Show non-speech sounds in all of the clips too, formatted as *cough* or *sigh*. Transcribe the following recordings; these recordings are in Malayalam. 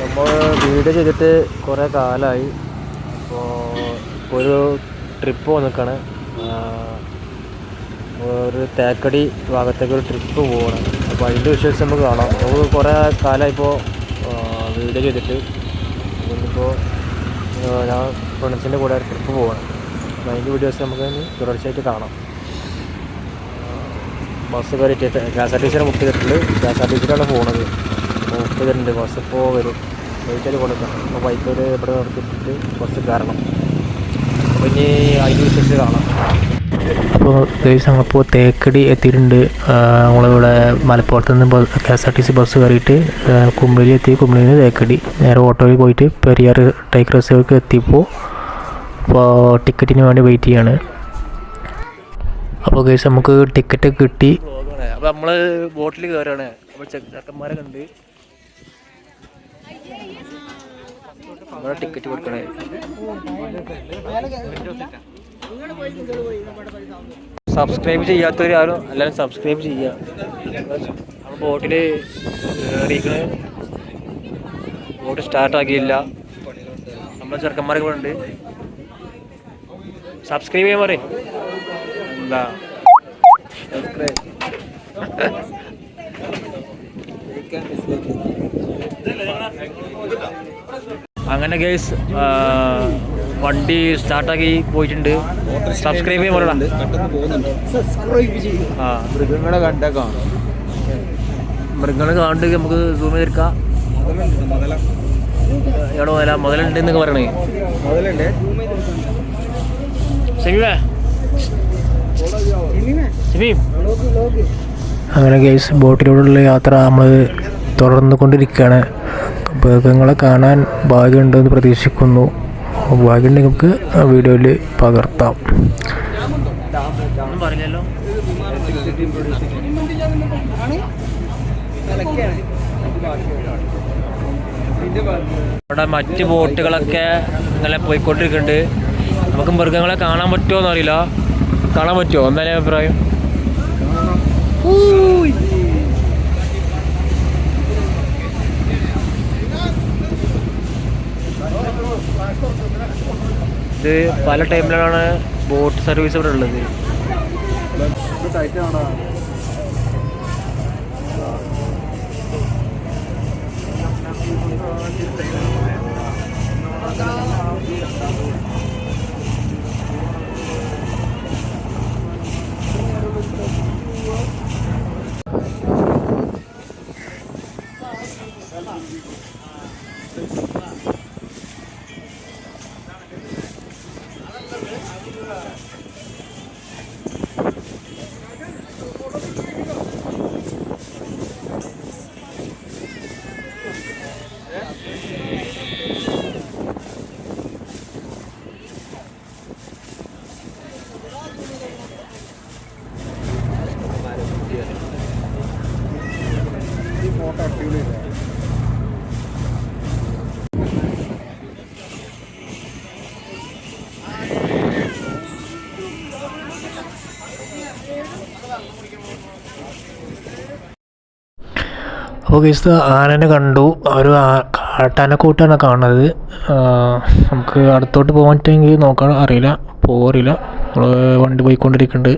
നമ്മൾ വീഡിയോ ചെയ്തിട്ട് കുറേ കാലമായി അപ്പോൾ ഇപ്പോൾ ഒരു ട്രിപ്പ് വന്നിക്കാണ്. ഒരു തേക്കടി ഭാഗത്തേക്ക് ഒരു ട്രിപ്പ് പോകണം അപ്പോൾ അതിന്റെ വിഷ്വൽസ് നമുക്ക് കാണാം. നമുക്ക് കുറേ കാലമായി ഇപ്പോ വീഡിയോ ചെയ്തിട്ട്. ഇന്നിപ്പോൾ ഞാൻ ഫ്രണ്ട്സിന്റെ കൂടെ ട്രിപ്പ് പോകണം അപ്പോൾ അതിന്റെ വീഡിയോസ് നമുക്ക് തുടർച്ചയായിട്ട് കാണാം. ബസ് കയറിയിട്ട് K S R T book ചെയ്തിട്ടുണ്ട്. കെ എസ് ആർ ടി സിയിലാണ് പോകുന്നത് ബുക്ക് വരുന്നുണ്ട് ബസ് ഇപ്പോൾ വരും. വെയിറ്റ് കൊടുക്കണം അപ്പോൾ ബൈക്കിൽ ഇവിടെ നിർത്തിയിട്ട് കുറച്ച് കയറണം. അപ്പോൾ ഇനി അതിന് വിശേഷിച്ച് കാണാം. അപ്പോൾ ഗൈസ് ഞങ്ങളിപ്പോൾ തേക്കടി എത്തിയിട്ടുണ്ട്. നമ്മളിവിടെ മലപ്പുറത്ത് നിന്ന് K S R T C bus കയറിയിട്ട് കുമ്പളി എത്തി. കുമ്പളിയിൽ നിന്ന് തേക്കടി. നേരെ ഓട്ടോയിൽ പോയിട്ട് പെരിയാർ ടൈക്ക് റിസർവ്ക്ക് എത്തിയപ്പോൾ അപ്പോൾ ടിക്കറ്റിന് വേണ്ടി വെയിറ്റ് ചെയ്യാണ്. അപ്പോൾ ഗൈസ് നമുക്ക് ടിക്കറ്റ് കിട്ടി. അപ്പോൾ നമ്മൾ ബോട്ടിൽ കയറുകയാണ് അപ്പോൾ ചെക്കന്മാരെ കണ്ട് നമ്മളെ ടിക്കറ്റ് കൊടുക്കണേ. സബ്സ്ക്രൈബ് ചെയ്യാത്തവർ ആരും എല്ലാവരും സബ്സ്ക്രൈബ് ചെയ്യുക ബോട്ടിൽ ബോട്ടിൽ കയറിയിരിക്കണ് ബോട്ട് സ്റ്റാർട്ട് ആക്കിയില്ല. നമ്മളെ ചെറുക്കന്മാരൊക്കെ ഉണ്ട്. സബ്സ്ക്രൈബ് ചെയ്യാൻ പറയും. എന്താ? സബ്സ്ക്രൈബ് *laughs* അങ്ങനെ ഗേസ് വണ്ടി സ്റ്റാർട്ടാക്കി പോയിട്ടുണ്ട്. സബ്സ്ക്രൈബ് ചെയ്യാൻ പറയണം ആ. മൃഗങ്ങളെ കണ്ടേക്കാം മൃഗങ്ങളെ കാണണ്ട് നമുക്ക് സൂം ചെയ്തെടുക്കാം. എവിടെ മുതല? മുതലുണ്ട്. എന്നൊക്കെ പറയണേ അങ്ങനെ ഗൈസ് ബോട്ടിലൂടെയുള്ള യാത്ര നമ്മൾ തുടർന്നു കൊണ്ടിരിക്കുകയാണ് മൃഗങ്ങളെ കാണാൻ ഭാഗ്യമുണ്ടെന്ന് പ്രതീക്ഷിക്കുന്നു. ഭാഗ്യമുണ്ടെങ്കിൽ നമുക്ക് ആ വീഡിയോയിൽ പകർത്താം. ഒന്നും പറഞ്ഞല്ലോ ഇവിടെ മറ്റ് ബോട്ടുകളൊക്കെ ഇങ്ങനെ പോയിക്കൊണ്ടിരിക്കുന്നുണ്ട്. നമുക്ക് മൃഗങ്ങളെ കാണാൻ പറ്റുമോ എന്നറിയില്ല. കാണാൻ പറ്റുമോ? എന്തായാലും അഭിപ്രായം ഇത് പല ടൈമിലാണ് ബോട്ട് സർവീസ് ഇവിടെ ഉള്ളത്. അപ്പോൾ ഗൈസ് ആനനെ കണ്ടു. ഒരു കാട്ടാനക്കൂട്ടാണ് കാണുന്നത്. നമുക്ക് അടുത്തോട്ട് പോകാൻ പറ്റുമെങ്കിൽ നോക്കാൻ അറിയില്ല. പോറില്ല നമ്മൾ വണ്ടി പോയിക്കൊണ്ടിരിക്കുന്നുണ്ട്.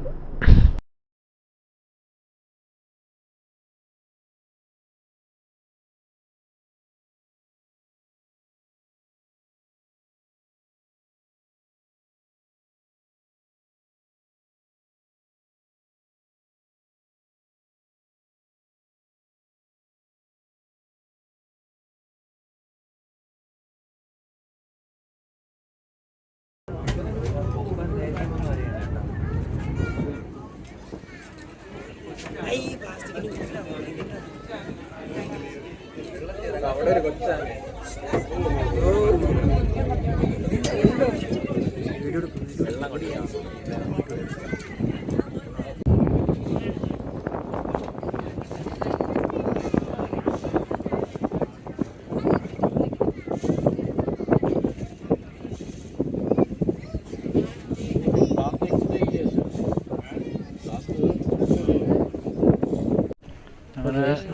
അവിടെ ഒരു കൊച്ചാണ്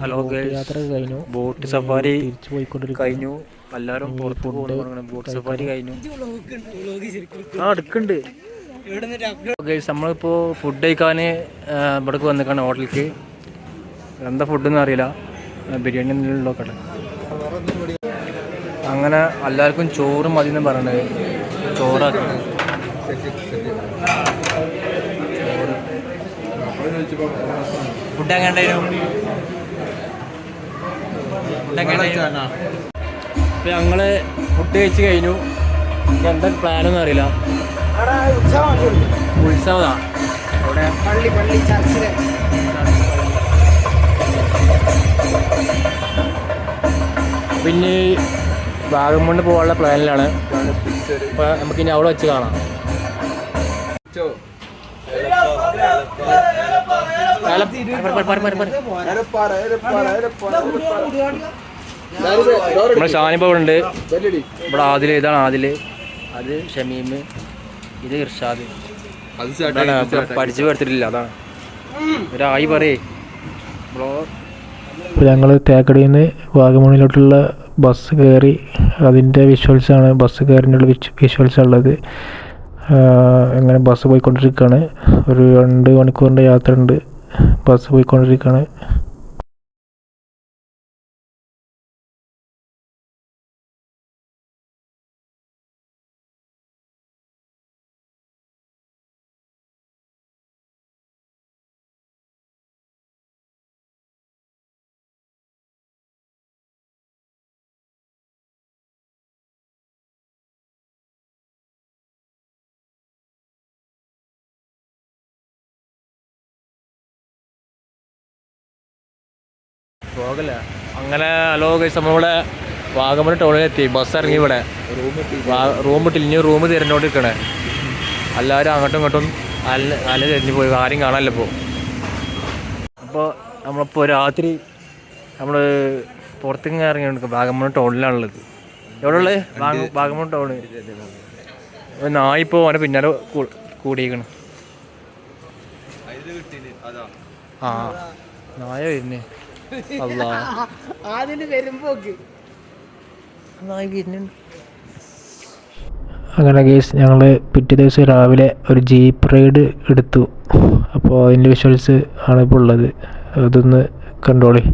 ഹലോ യാത്ര കഴിഞ്ഞു. ബോട്ട് സഫാരി തിരിച്ചു പോയിക്കൊണ്ടിരിക്കും കഴിഞ്ഞു. എല്ലാവരും പുറത്ത് പോകുന്നു ബോട്ട് സഫാരി കഴിഞ്ഞു. ആ എടുക്കുന്നുണ്ട് നമ്മളിപ്പോൾ ഫുഡ് കഴിക്കാൻ ഇവിടേക്ക് വന്നിക്കാണ് ഹോട്ടലിക്ക് എന്താ ഫുഡെന്ന് അറിയില്ല. ബിരിയാണി എന്തെങ്കിലും നോക്കട്ടെ അങ്ങനെ എല്ലാവർക്കും ചോറ് മതി എന്ന് പറയണത്. ചോറാക്കി. ഫുഡ് ഫുഡ് എങ്ങനെയുണ്ടായിരുന്നു ഇപ്പം ഞങ്ങൾ ഫുഡ് കഴിച്ച് കഴിഞ്ഞു. എന്താ പ്ലാനൊന്നും അറിയില്ല. ഉത്സവതാ അവിടെ പള്ളി പള്ളി ചർച്ചിലെ പിന്നെ ഭാഗം വാഗമണ് പോകാനുള്ള പ്ലാനിലാണ്. നമുക്ക് ഇനി അവിടെ വെച്ച് കാണാം. പറ, പറ, പറ, പറ, പറ. നമ്മുടെ ഷാനിപ്പ ഇവിടെ ഉണ്ട്. ഇവിടെ ആദിൽ ഇതാണ് ആദിൽ അത് ഷമീം ഇത് ഇർഷാദ്. എടുത്തിട്ടില്ല അതാണ്. ഒരായി പറയേ. ഞങ്ങൾ തേക്കടിയിൽ നിന്ന് വാഗമണിലോട്ടുള്ള ബസ് കയറി അതിന്റെ ആണ്. ബസ് കയറിനുള്ള വിഷ്വൽസ് ഉള്ളത്. എങ്ങനെ അങ്ങനെ ബസ് പോയിക്കൊണ്ടിരിക്കുകയാണ് ഒരു രണ്ട് മണിക്കൂറിന്റെ യാത്ര ഉണ്ട് ബസ് പോയിക്കൊണ്ടിരിക്കുകയാണ് പോകല. അങ്ങനെ ഹലോ ഗൈസ് നമ്മളിവിടെ വാഗമൺ ടൗണിലെത്തി ബസ് ഇറങ്ങി ഇവിടെ. റൂം ഇട്ടില്ല. ഇനി റൂം തിരഞ്ഞോണ്ടിരിക്കണേ എല്ലാവരും അങ്ങോട്ടും ഇങ്ങോട്ടും അല്ല അല്ല തിരിഞ്ഞു പോയി. ആരും കാണാനല്ല ഇപ്പോൾ അപ്പോൾ നമ്മളിപ്പോൾ രാത്രി നമ്മൾ പുറത്തേക്ക് ഇറങ്ങി വാഗമൺ ടൗണിലാണുള്ളത് എവിടെ ഉള്ളത്? വാഗ- വാഗമൺ ടൗണ് നായിപ്പോൾ അവനെ പിന്നാലെ കൂ- കൂടിയിരിക്കണം. ആ നായ വരുന്നേ. അതിന് വരുമ്പോക്ക് അങ്ങനെ കേസ് ഞങ്ങൾ പിറ്റേ ദിവസം രാവിലെ ഒരു ജീപ്പ് റൈഡ് എടുത്തു. അപ്പോൾ അതിന്റെ വിഷ്വൽസ് ആണ് ഇപ്പോൾ ഉള്ളത്. അതൊന്ന് കണ്ടോളി.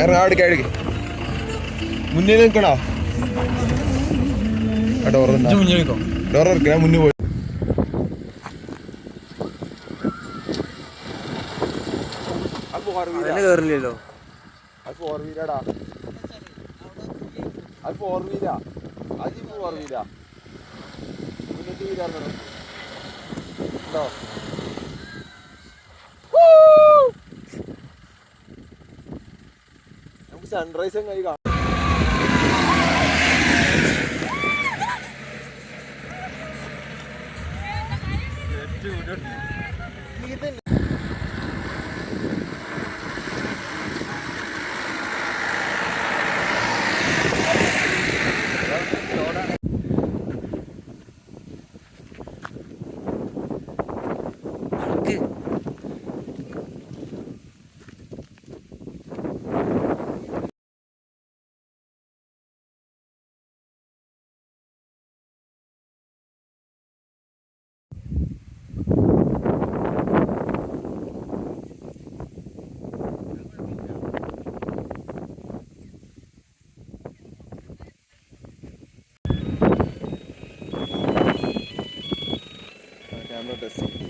അടിക്കാം മുന്നേ നിൽക്കണോ? ഡോർ ഡോർ ഇറക്കണ മുന്നേ പോയി. അതിന് കയറില്ലല്ലോ അത് ഫോർ വീലാടാ അത് ഫോർ വീലാ അത് ഫോർ വീലാ മുന്നത്തെ വീലാർന്നോ ഉണ്ടോ? സൺറൈസും കൈ കാണാം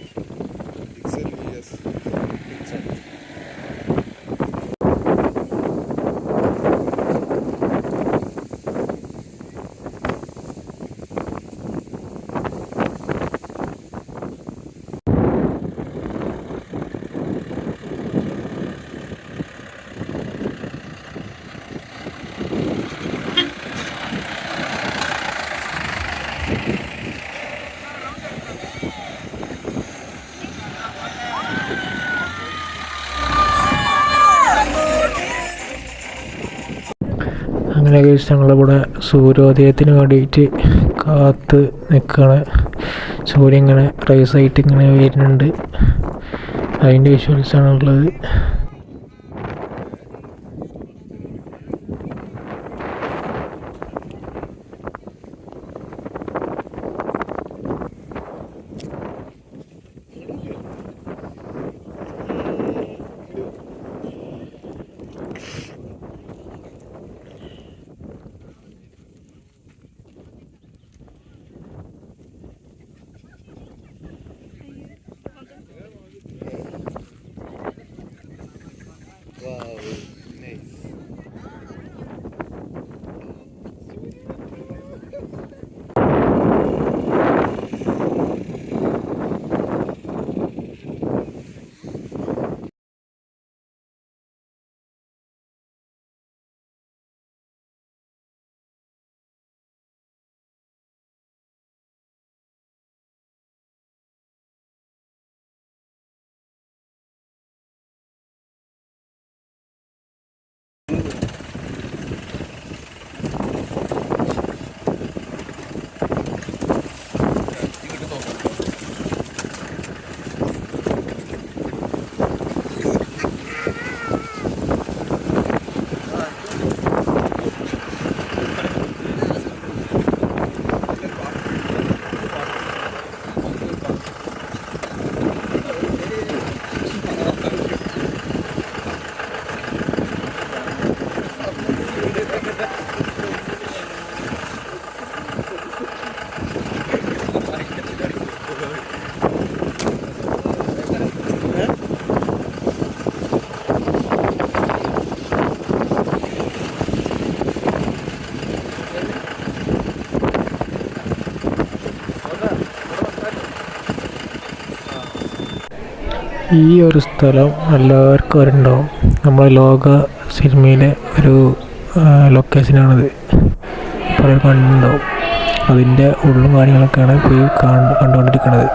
അങ്ങനെ കഴിച്ച് ഞങ്ങളിവിടെ സൂര്യോദയത്തിന് വേണ്ടിയിട്ട് കാത്ത് നിൽക്കുകയാണ് സൂര്യൻ ഇങ്ങനെ റൈസ് ആയിട്ട് ഇങ്ങനെ വരുന്നുണ്ട്. അതിന്റെ വിഷ്വൽസാണ് ഉള്ളത് ഈ ഒരു സ്ഥലം എല്ലാവർക്കും അറിയുണ്ടാവും നമ്മുടെ ലോക സിനിമയിലെ ഒരു ലൊക്കേഷനാണിത് പലരും കണ്ടിട്ടുണ്ടാവും. അതിന്റെ ഉള്ളും കാര്യങ്ങളൊക്കെയാണ് ഇപ്പോൾ ഈ കണ്ടുകൊണ്ടിരിക്കുന്നത്.